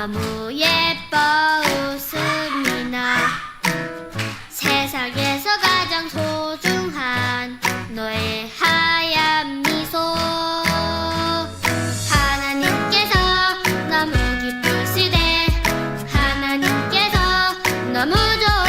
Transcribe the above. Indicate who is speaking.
Speaker 1: 너무 예뻐 웃음이 나. 세상에서 가장 소중한 너의 하얀 미소. 하나님께서 너무 기쁘시대. 하나님께서 너무 좋아